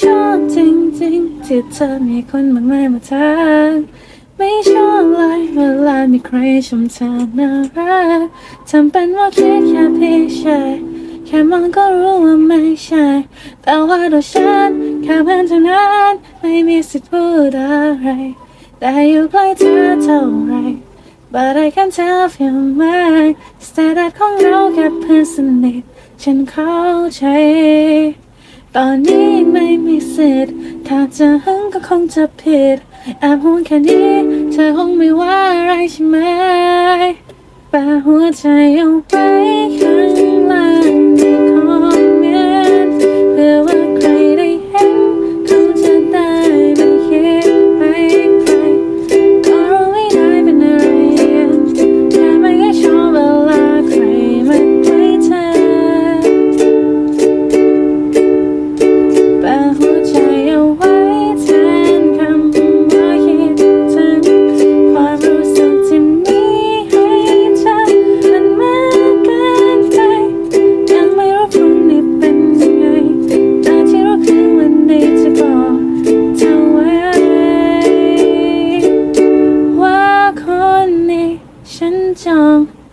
ชอบจริงๆที่เธอมีคนมากมายมาทักไม่ชอบเลยเวลามีใครชมเธอน่ารักทำเป็นว่าคิดแค่พี่ชายแค่มองก็รู้ว่าไม่ใช่ แต่ว่าตัวฉันแค่เพื่อนเท่านั้นไม่มีสิทธิ์พูดอะไร แต่อยู่ใกล้เธอเท่าไร But I can tell you my status ของเราแค่เพื่อนสนิทฉันเข้าใจ ตอนนี้ไม่มีสิทธิ์ถ้าจะหึงก็คงจะผิดแอบห่วงแค่นี้เธอคงไม่ว่าอะไรใช่ไหมแปาหัวใจเอาไว้ข้างล่างในคอมไว้ 讲。